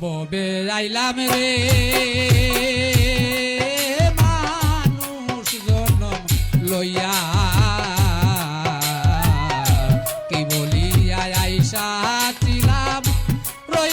ববে আইলাম রে?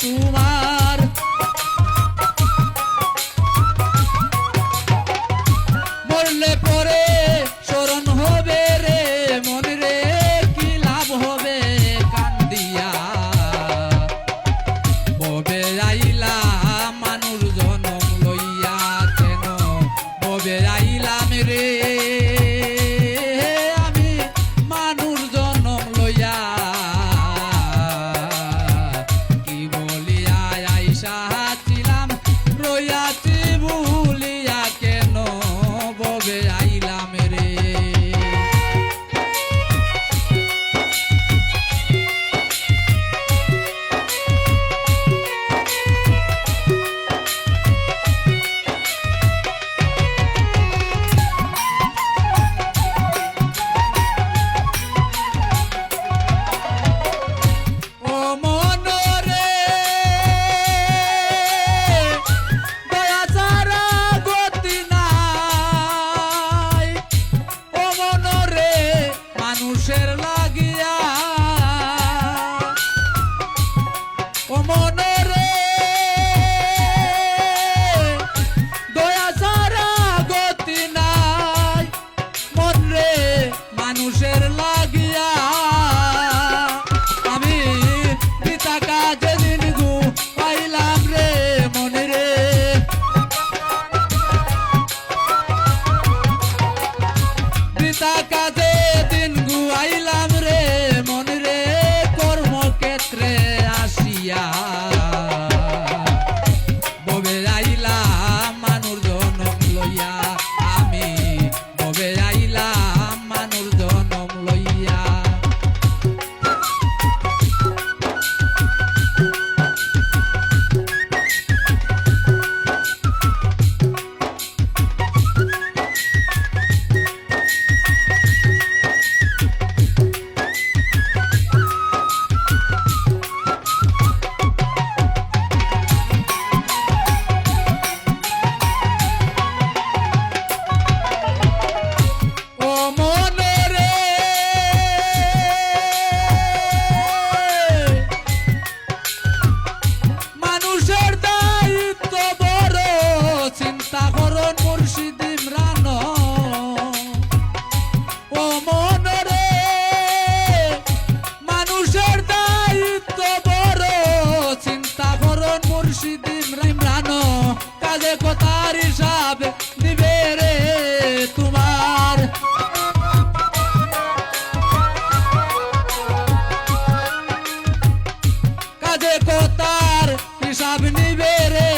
Happy কথার হিসাব দিবে রে তোমার। কাজে কথার হিসাব নিবে রে